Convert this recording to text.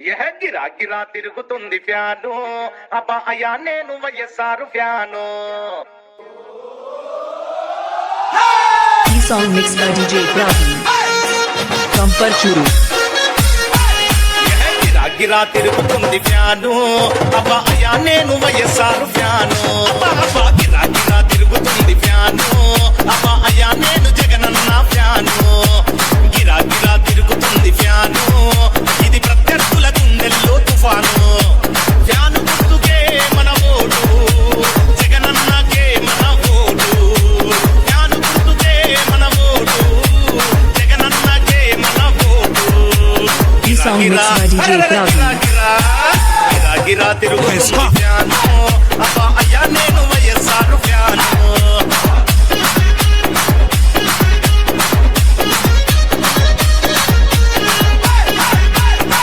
ఎహ గిరా తిరుగుతుంది ఫ్యాను. అబ్బా అయ్యా నేను వైఎస్ఆర్ ఫ్యాను. ఈ song mix by DJ Praveen from Parchuru. ఎహ గిరా తిరుగుతుంది ఫ్యాను. అబ్బా అయ్యా నేను YSR fan. By DJ Praveen. గిరా గిరా తిరుగుతుంది